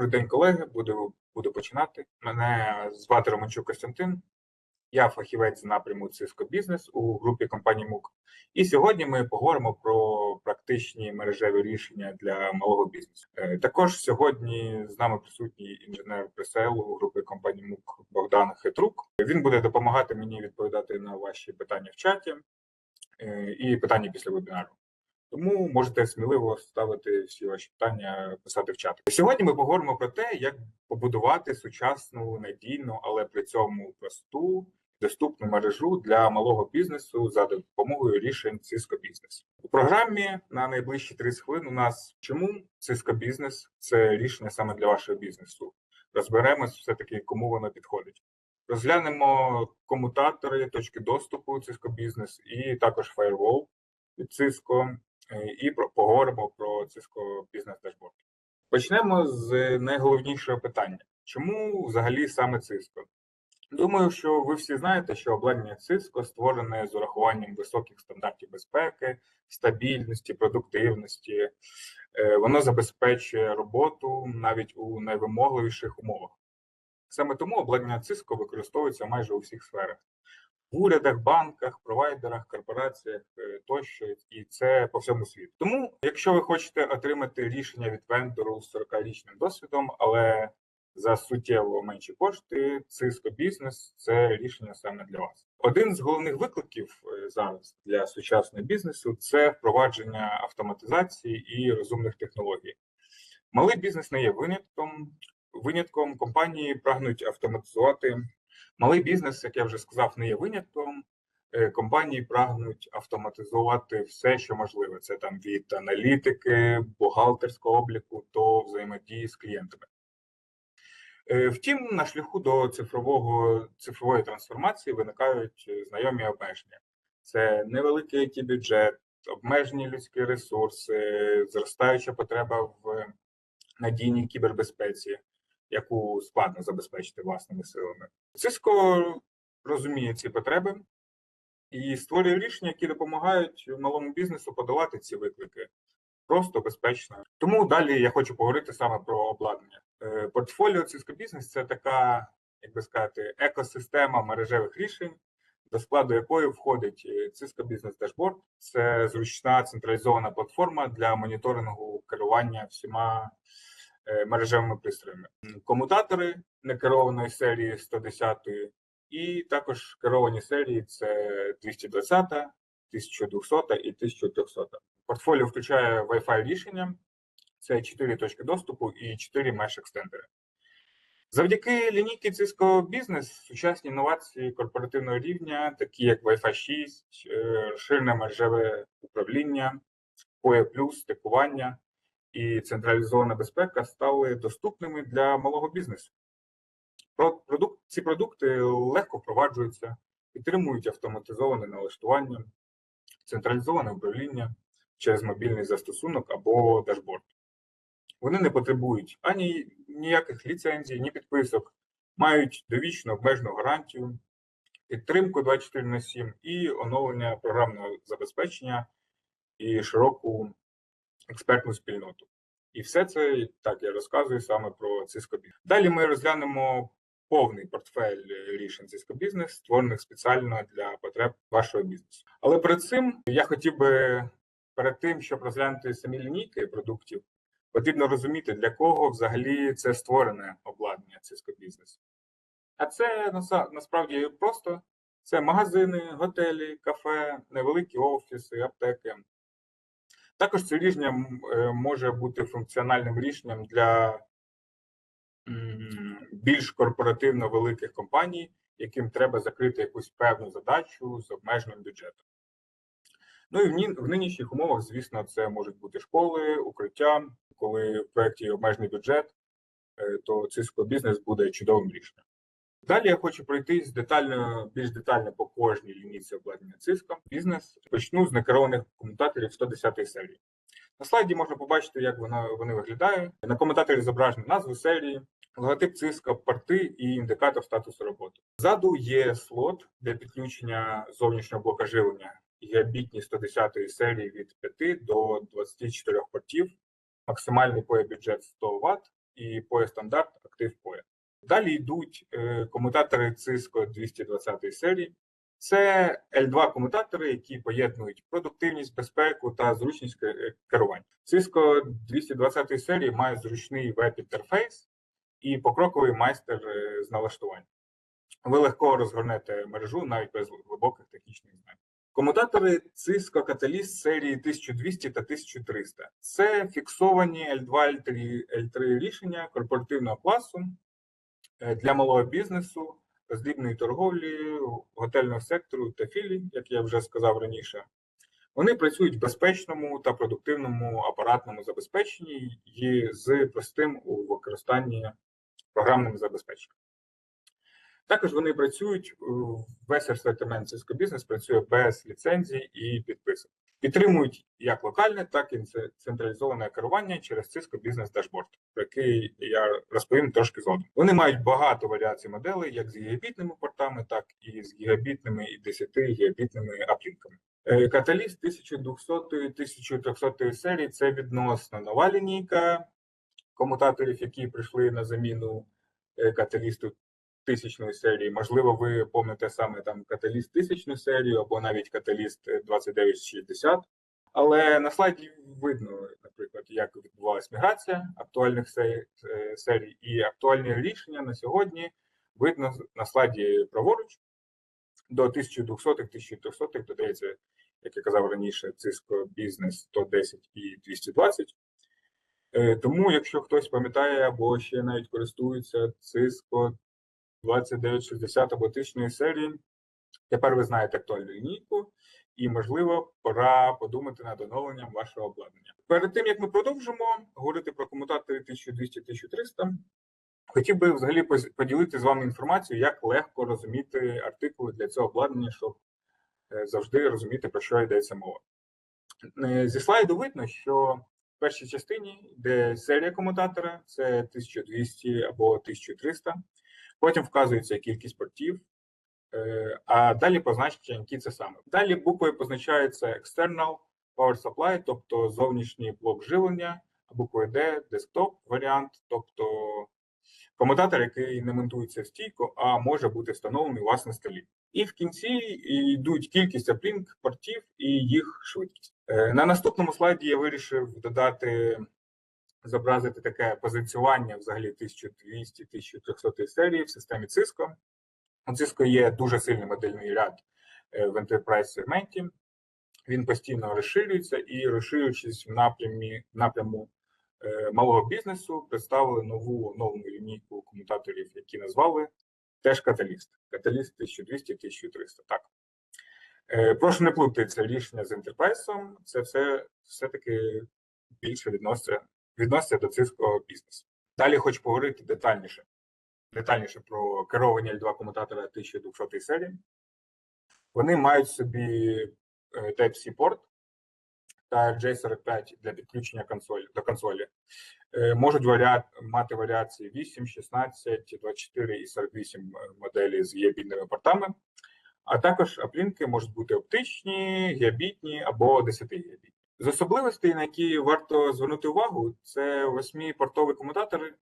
Добрий день, колеги. Буду, буду починати. Мене звати Романчук Костянтин. Я фахівець напряму Cisco Бізнес у групі компанії МУК. І сьогодні ми поговоримо про практичні мережеві рішення для малого бізнесу. Е, Також сьогодні з нами присутній інженер пресейлу у групи компанії МУК Богдан Хитрук. Він буде допомагати мені відповідати на ваші питання в чаті е, і питання після вебінару. Тому можете сміливо ставити всі ваші питання, писати в чат. Сьогодні ми поговоримо про те, як побудувати сучасну, надійну, але при цьому просту, доступну мережу для малого бізнесу за допомогою рішень Cisco Business. У програмі на найближчі 30 хвилин у нас чому Cisco Business – це рішення саме для вашого бізнесу. Розберемось все таки, кому воно підходить. Розглянемо комутатори, точки доступу Cisco Business і також Firewall від Cisco, і про поговоримо про Cisco Business Dashboard. Почнемо з найголовнішого питання: чому взагалі саме Cisco? Думаю, що ви всі знаєте, що обладнання Cisco створене з урахуванням високих стандартів безпеки, стабільності, продуктивності. Е, Воно забезпечує роботу навіть у найвимогливіших умовах. Саме тому обладнання Cisco використовується майже у всіх сферах урядах, банках, провайдерах, корпораціях е, тощо, і це по всьому світу. Тому, якщо ви хочете отримати рішення від вендору з 40-річним досвідом, але за суттєво менші кошти, Cisco Business – це рішення саме для вас. Один з головних викликів е, зараз для сучасного бізнесу це впровадження автоматизації і розумних технологій. Малий бізнес не є винятком. Винятком компанії прагнуть автоматизувати Малий бізнес, як я вже сказав, не є винятком. Е, Компанії прагнуть автоматизувати все, що можливе. Це там від аналітики, бухгалтерського обліку до взаємодії з клієнтами. Е, Втім, на шляху до цифрового цифрової трансформації виникають е, знайомі обмеження: це невеликий it бюджет, обмежені людські ресурси, зростаюча потреба в надійній кібербезпеці яку складно забезпечити власними силами. Cisco розуміє ці потреби і створює рішення, які допомагають малому бізнесу подолати ці виклики просто безпечно. Тому далі я хочу поговорити саме про обладнання. Е, Портфоліо Cisco Business – це така, як би сказати, екосистема мережевих рішень. До складу якої входить е, Cisco Business Dashboard. Це зручна централізована платформа для моніторингу керування всіма мережевими пристроями, комутатори некерованої серії 110 і також керовані серії це 220, 1200 і 1300. Портфоліо включає Wi-Fi рішення, це 4 точки доступу і 4 меш екстендери. Завдяки лінійки Cisco Business сучасні інновації корпоративного рівня, такі як Wi-Fi 6, е, розширене мережеве управління, PoE+, стикування, і централізована безпека стали доступними для малого бізнесу. Продукт, ці продукти легко впроваджуються, підтримують автоматизоване налаштування, централізоване управління через мобільний застосунок або дашборд. Вони не потребують ані ніяких ліцензій, ні підписок, мають довічну обмежену гарантію, підтримку 24 на 7 і оновлення програмного забезпечення і широку експертну спільноту. І все це так я розказую саме про Cisco. Далі ми розглянемо повний портфель рішень Cisco Business, створених спеціально для потреб вашого бізнесу. Але перед цим я хотів би перед тим, щоб розглянути самі лінійки продуктів, потрібно розуміти, для кого взагалі це створене обладнання Cisco Business. А це насправді просто це магазини, готелі, кафе, невеликі офіси, аптеки. Також це рішення е, може бути функціональним рішенням для більш корпоративно великих компаній, яким треба закрити якусь певну задачу з обмеженим бюджетом. Ну і в нинішніх умовах, звісно, це можуть бути школи, укриття. Коли в проєкті обмежений бюджет, е, то Cisco бізнес буде чудовим рішенням. Далі я хочу пройтись детально, більш детально по кожній лінійці обладнання Cisco бізнес. Почну з некерованих комутаторів 110 серії. На слайді можна побачити, як вона, вони виглядають. На комутаторі зображені назву серії, логотип Cisco, порти і індикатор статусу роботи. Ззаду є слот для підключення зовнішнього блока живлення гігабітні 110 серії від 5 до 24 портів, максимальний POE бюджет 100 Вт і POE стандарт POE. Далі йдуть е, комутатори Cisco 220 серії. Це L2 комутатори, які поєднують продуктивність, безпеку та зручність ке- керування. Cisco 220 серії має зручний веб-інтерфейс і покроковий майстер е, з налаштування. Ви легко розгорнете мережу навіть без глибоких технічних знань. Комутатори Cisco Catalyst серії 1200 та 1300. Це фіксовані L2 L3, L3 рішення корпоративного класу для малого бізнесу, роздрібної торговлі, готельного сектору та філій, як я вже сказав раніше. Вони працюють в безпечному та продуктивному апаратному забезпеченні і з простим у використанні програмним забезпеченням. Також вони працюють е, весь асортимент Cisco Business працює без ліцензій і підписок. Підтримують як локальне, так і централізоване керування через Cisco Business Dashboard, про який я розповім трошки згодом. Вони мають багато варіацій моделей, як з гігабітними портами, так і з гігабітними і 10 гігабітними аплінками. Е, Каталіст 1200-1300 серії це відносно нова лінійка комутаторів, які прийшли на заміну е, каталісту тисячної серії. Можливо, ви помните саме там каталіст тисячну серію або навіть каталіст е, 2960. Але на слайді видно, наприклад, як відбувалась міграція актуальних е, серій і актуальні рішення на сьогодні видно на слайді праворуч. До 1200-1300 додається, як я казав раніше, Cisco Business 110 і 220. Е, Тому, якщо хтось пам'ятає або ще навіть користується Cisco 2960 або тисячної серії, тепер ви знаєте актуальну лінійку, і, можливо, пора подумати над оновленням вашого обладнання. Перед тим як ми продовжимо говорити про комутатори 1200-1300, хотів би взагалі поділити з вами інформацію, як легко розуміти артикули для цього обладнання, щоб е, завжди розуміти, про що йдеться мова. Е, Зі слайду видно, що в першій частині йде серія комутатора, це 1200 або 1300. Потім вказується кількість портів, е, а далі позначення, які це саме. Далі буквою позначається external power supply, тобто зовнішній блок живлення, а буквою D – desktop варіант, тобто комутатор, який не монтується в стійку, а може бути встановлений на столі. І в кінці йдуть кількість аплінк портів і їх швидкість. Е, На наступному слайді я вирішив додати зобразити таке позиціювання взагалі 1200-1300 серії в системі Cisco. У Cisco є дуже сильний модельний ряд е, в enterprise сегменті. Він постійно розширюється і розширюючись в напрямі напряму е, малого бізнесу, представили нову оновлену лінійку комутаторів, які назвали теж каталіст. Каталіст 1200-1300. Так. Е, Прошу не плутати це рішення з ентерпрайсом. Це все все-таки більше відноситься, відноситься до Cisco бізнесу. Далі хочу поговорити детальніше. Детальніше про керовані L2 комутатора 1200 серії. Вони мають собі е, Type-C порт та J45 для підключення консолі, до консолі. Е, Можуть варіа... мати варіації 8, 16, 24 і 48 моделі з гігабітними портами. А також аплінки можуть бути оптичні, гігабітні або 10 гігабітні. З особливостей, на які варто звернути увагу, це восьмипортовий комутатор.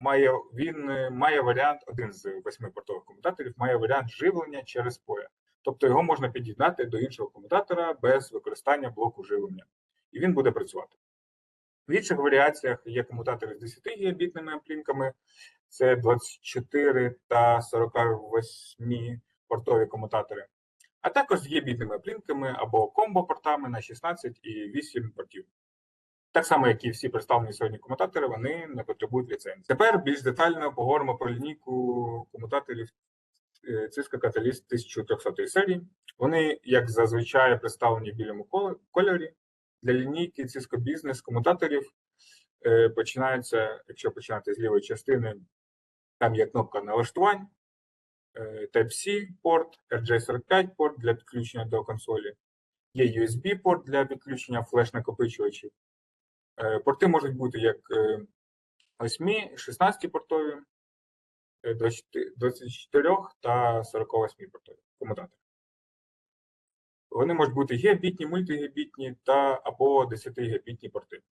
Має він е, має варіант, один з восьмипортових комутаторів має варіант живлення через POE. Тобто його можна під'єднати до іншого комутатора без використання блоку живлення, і він буде працювати. В інших варіаціях є комутатори з 10 гігабітними аплінками, це 24 та 48 портові комутатори, а також з гігабітними аплінками або комбо-портами на 16 і 8 портів. Так само, як і всі представлені сьогодні комутатори, вони не потребують ліцензії. Тепер більш детально поговоримо про лінійку комутаторів Cisco Catalyst 1300 серії. Вони, як зазвичай, представлені в білому кольорі. Для лінійки Cisco Business комутаторів е, починаються, якщо починати з лівої частини, там є кнопка налаштувань, Type-C порт, RJ45 порт для підключення до консолі, є USB порт для підключення флеш-накопичувачів. Е, Порти можуть бути як 8, 16 портові, е, 24 24 та 48 портові комутатори. Вони можуть бути гігабітні, мультигігабітні та або 10 гігабітні порти.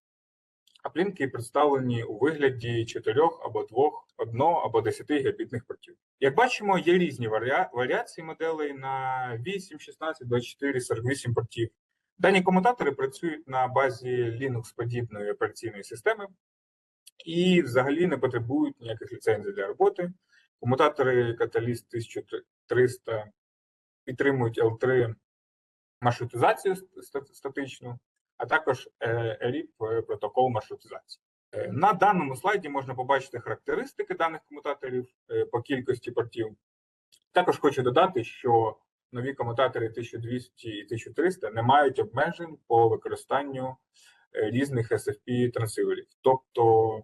А плінки представлені у вигляді чотирьох або двох, одного або 10 гігабітних портів. Як бачимо, є різні варіа- варіації моделей на 8, 16, 24, 48 портів. Дані комутатори працюють на базі Linux-подібної операційної системи і взагалі не потребують ніяких ліцензій для роботи. Комутатори Catalyst 1300 підтримують L3 маршрутизацію статичну, а також е, ERIP е, протокол маршрутизації. Е, На даному слайді можна побачити характеристики даних комутаторів е, по кількості портів. Також хочу додати, що нові комутатори 1200 і 1300 не мають обмежень по використанню е, різних SFP трансиверів. Тобто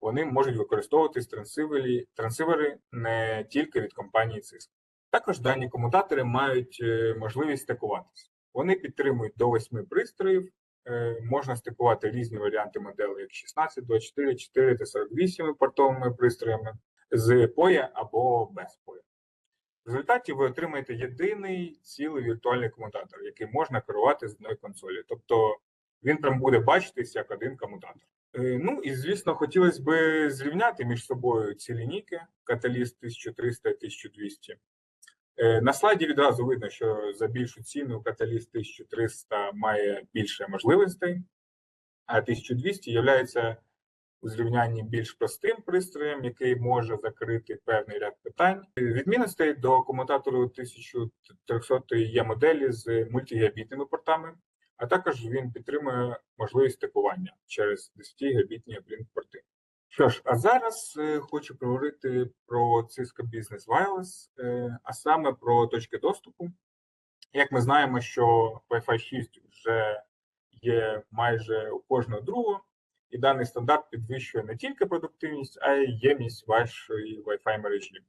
вони можуть використовуватись трансивері, трансивери не тільки від компанії Cisco. Також дані комутатори мають е, можливість стикуватися. Вони підтримують до 8 пристроїв. Е, Можна стикувати різні варіанти моделей, як 16, 24, 4 та 48 портовими пристроями з POE або без POE. В результаті ви отримаєте єдиний цілий віртуальний комутатор, який можна керувати з одної консолі. Тобто він прям буде бачитись як один комутатор. Е, Ну і звісно, хотілося б зрівняти між собою ці лінійки Catalyst 1300 і 1200. Е, На слайді відразу видно, що за більшу ціну Catalyst 1300 має більше можливостей, а 1200 є у зрівнянні більш простим пристроєм, який може закрити певний ряд питань. Відмінностей до комутатору 1300 є моделі з мультигігабітними портами, а також він підтримує можливість стикування через 10 гігабітні порти. Що ж, а зараз е, хочу поговорити про Cisco Business Wireless, е, а саме про точки доступу. Як ми знаємо, що Wi-Fi 6 вже є майже у кожного другого, і даний стандарт підвищує не тільки продуктивність, а й ємність вашої Wi-Fi мережі.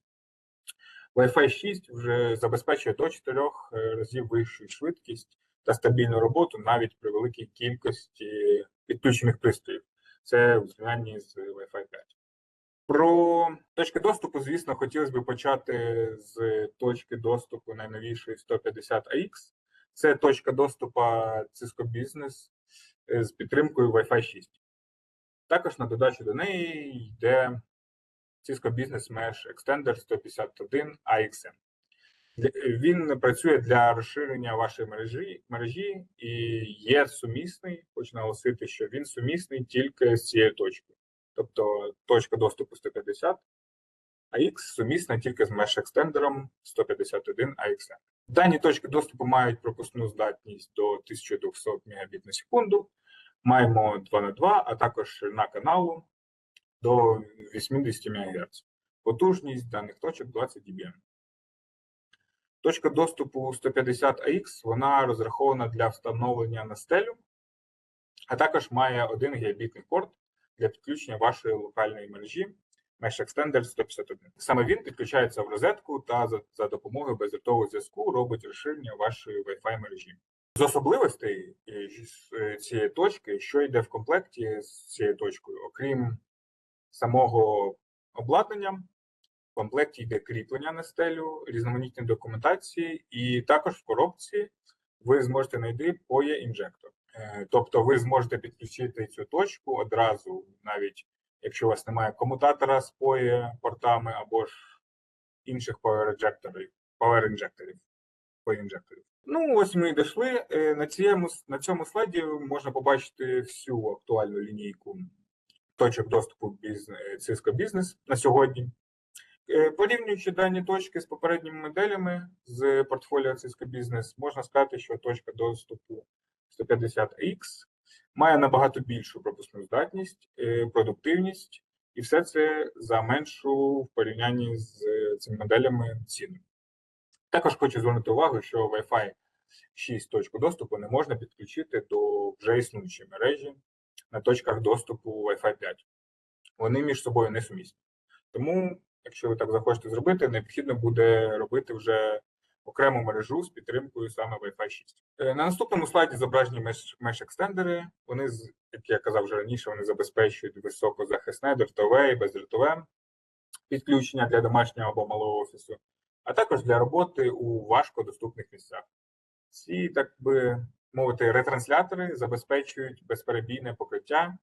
Wi-Fi 6 вже забезпечує до 4 разів вищу швидкість та стабільну роботу навіть при великій кількості підключених пристроїв. Це у зрівнянні з Wi-Fi 5. Про точки доступу, звісно, хотілося б почати з точки доступу найновішої 150AX. Це точка доступу Cisco Business е, з підтримкою Wi-Fi 6. Також на додачу до неї йде Cisco Business Mesh Extender 151 AXM. Він працює для розширення вашої мережі, мережі і є сумісний. Хочу наголосити, що він сумісний тільки з цією точкою. Тобто точка доступу 150 AX сумісна тільки з Mesh екстендером 151 AXM. Дані точки доступу мають пропускну здатність до 1200 Мбіт на секунду. Маємо 2 на 2, а також ширина каналу до 80 МГц. Потужність даних точок 20 dBm. Точка доступу 150 AX вона розрахована для встановлення на стелю, а також має один гігабітний порт для підключення вашої локальної мережі Mesh Extender 151. Саме він підключається в розетку та за, за допомогою бездротового зв'язку робить розширення вашої Wi-Fi мережі. З особливостей е, е, цієї точки, що йде в комплекті з цією точкою, окрім самого обладнання, в комплекті йде кріплення на стелю, різноманітні документації, і також в коробці ви зможете знайти POE інжектор. Е, Тобто ви зможете підключити цю точку одразу, навіть якщо у вас немає комутатора з POE портами або ж інших power інжекторів, power інжекторів. Ну, ось ми і дійшли. Е, На цьому, на цьому слайді можна побачити всю актуальну лінійку точок доступу е, Cisco Business на сьогодні. Е, Порівнюючи дані точки з попередніми моделями з портфоліо Cisco Business, можна сказати, що точка доступу 150X має набагато більшу пропускну здатність, е, продуктивність, і все це за меншу в порівнянні з е, цими моделями ціну. Також хочу звернути увагу, що Wi-Fi 6 точку доступу не можна підключити до вже існуючої мережі на точках доступу Wi-Fi 5. Вони між собою не сумісні. Тому, якщо ви так захочете зробити, необхідно буде робити вже окрему мережу з підтримкою саме Wi-Fi 6. Е, На наступному слайді зображені меш, екстендери. Вони, як я казав вже раніше, вони забезпечують високозахисне дротове і бездротове підключення для домашнього або малого офісу, а також для роботи у важкодоступних місцях. Ці, так би мовити, ретранслятори забезпечують безперебійне покриття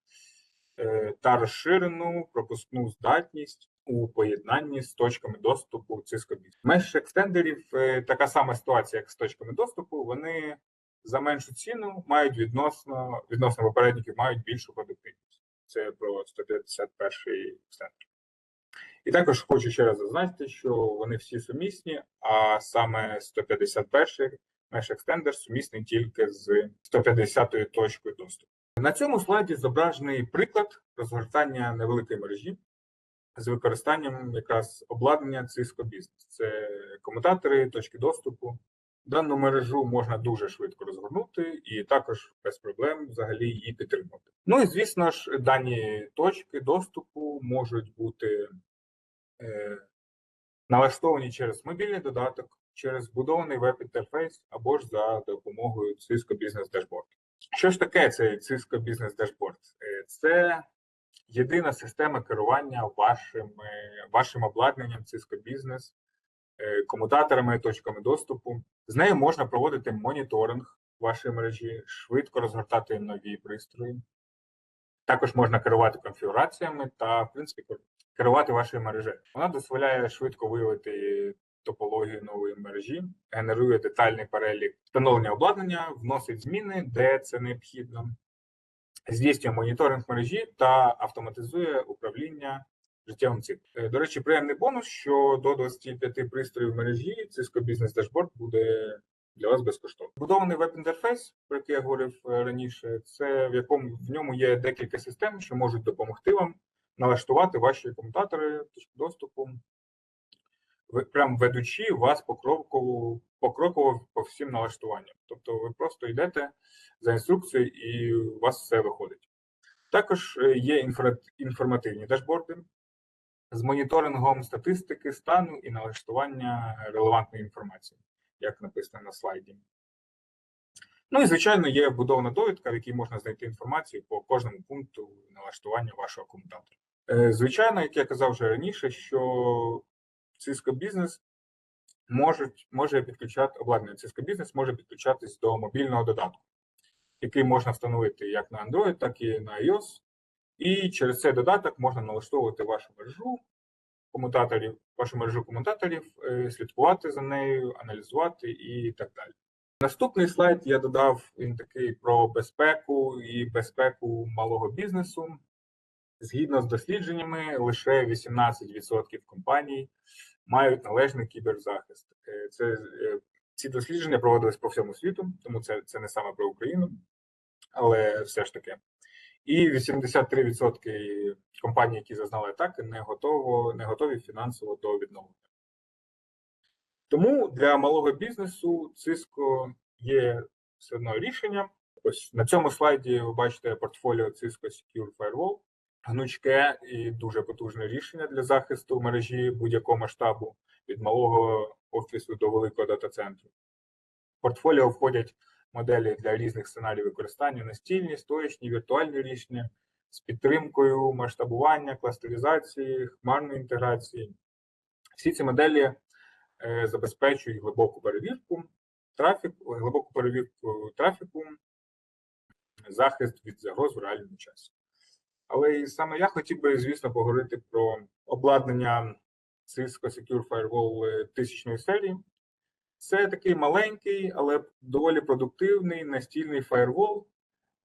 е, та розширену пропускну здатність у поєднанні з точками доступу Cisco Business. Меж екстендерів е, така сама ситуація, як з точками доступу. Вони за меншу ціну мають відносно відносно попередників мають більшу продуктивність. Це про 151-й екстендер. І також хочу ще раз зазначити, що вони всі сумісні, а саме 151 Mesh Extender сумісний тільки з 150-ю точкою доступу. На цьому слайді зображений приклад розгортання невеликої мережі з використанням якраз обладнання Cisco Business. Це комутатори, точки доступу. Дану мережу можна дуже швидко розгорнути і також без проблем взагалі її підтримувати. Ну і звісно ж, дані точки доступу можуть бути е, налаштовані через мобільний додаток, через збудований веб-інтерфейс або ж за допомогою Cisco Business Dashboard. Що ж таке цей Cisco Business Dashboard? Е, Це єдина система керування вашим, вашим обладнанням Cisco Business, е, комутаторами, точками доступу. З нею можна проводити моніторинг вашої мережі, швидко розгортати нові пристрої. Також можна керувати конфігураціями та, в принципі, керувати вашою мережею. Вона дозволяє швидко виявити топологію нової мережі, генерує детальний перелік встановлення обладнання, вносить зміни, де це необхідно, здійснює моніторинг мережі та автоматизує управління життєвим циклом. Е, До речі, приємний бонус, що до 25 пристроїв мережі Cisco Business Dashboard буде для вас безкоштовно. Будований веб-інтерфейс, про який я говорив е, раніше, це в якому в ньому є декілька систем, що можуть допомогти вам налаштувати ваші комутатори точки доступу, прям ведучи вас покроково, покроково по всім налаштуванням. Тобто ви просто йдете за інструкцією і у вас все виходить. Також е, є інформативні дашборди з моніторингом статистики, стану і налаштування релевантної інформації, як написано на слайді. Ну і звичайно, є вбудована довідка, в якій можна знайти інформацію по кожному пункту налаштування вашого комутатора. Е, Звичайно, як я казав вже раніше, що Cisco Business можуть, може підключати обладнання Cisco Business може підключатись до мобільного додатку, який можна встановити як на Android, так і на iOS. І через цей додаток можна налаштовувати вашу мережу комутаторів, вашу мережу комутаторів, е, слідкувати за нею, аналізувати і так далі. Наступний слайд я додав він такий про безпеку і безпеку малого бізнесу. Згідно з дослідженнями, лише 18% компаній мають належний кіберзахист. Е, Це е, ці дослідження проводились по всьому світу, тому це, це не саме про Україну, але все ж таки. І 83% компаній, які зазнали атаки, не готово, не готові фінансово до відновлення. Тому для малого бізнесу Cisco є все одно рішення. Ось на цьому слайді ви бачите портфоліо Cisco Secure Firewall, гнучке і дуже потужне рішення для захисту мережі будь-якого масштабу від малого офісу до великого дата-центру. В портфоліо входять моделі для різних сценаріїв використання, настільні, стоячні, віртуальні рішення з підтримкою масштабування, кластеризації, хмарної інтеграції. Всі ці моделі е, забезпечують глибоку перевірку трафіку, глибоку перевірку трафіку, захист від загроз в реальному часі. Але і саме я хотів би, звісно, поговорити про обладнання Cisco Secure Firewall тисячної серії. Це такий маленький, але доволі продуктивний настільний фаєрвол.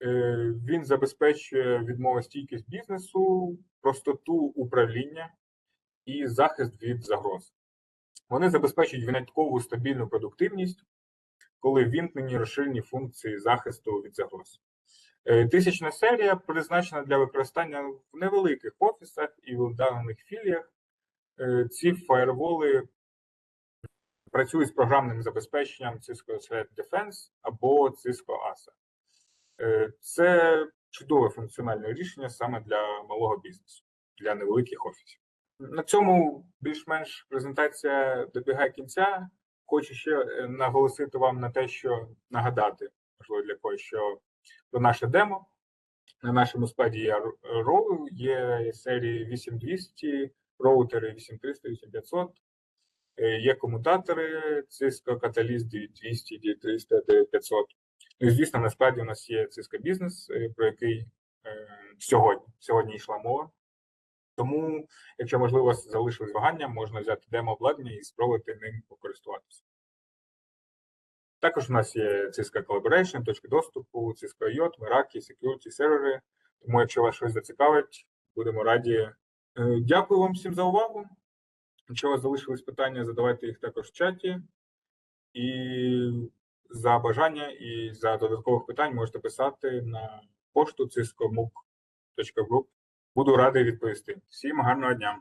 Е, Він забезпечує відмовостійкість бізнесу, простоту управління і захист від загроз. Вони забезпечують виняткову стабільну продуктивність, коли вімкнені розширені функції захисту від загроз. Е, Тисячна серія призначена для використання в невеликих офісах і в віддалених філіях. Е, Ці фаєрволи працюють з програмним забезпеченням Cisco Threat Defense або Cisco ASA. Е, Це чудове функціональне рішення саме для малого бізнесу, для невеликих офісів. На цьому більш-менш презентація добігає кінця. Хочу ще наголосити вам на те, що нагадати, можливо, для когось, що про наше демо. На нашому складі є роу, є серії 8200, роутери 8300, 8500, е, є комутатори Cisco Catalyst 9200, 9300, 9500. Ну і звісно, на складі у нас є Cisco Business, е, про який е, сьогодні. Сьогодні йшла мова. Тому, якщо можливо залишились вагання, можна взяти демо-обладнання і спробувати ним покористуватися. Також у нас є Cisco Collaboration, точки доступу, Cisco IOT, Meraki, Security сервери. Тому, якщо вас щось зацікавить, будемо раді. Е, Дякую вам всім за увагу. Якщо у вас залишились питання, задавайте їх також в чаті. І за бажання і за додаткових питань можете писати на пошту cisco.muk.group. Буду радий відповісти. Всім гарного дня!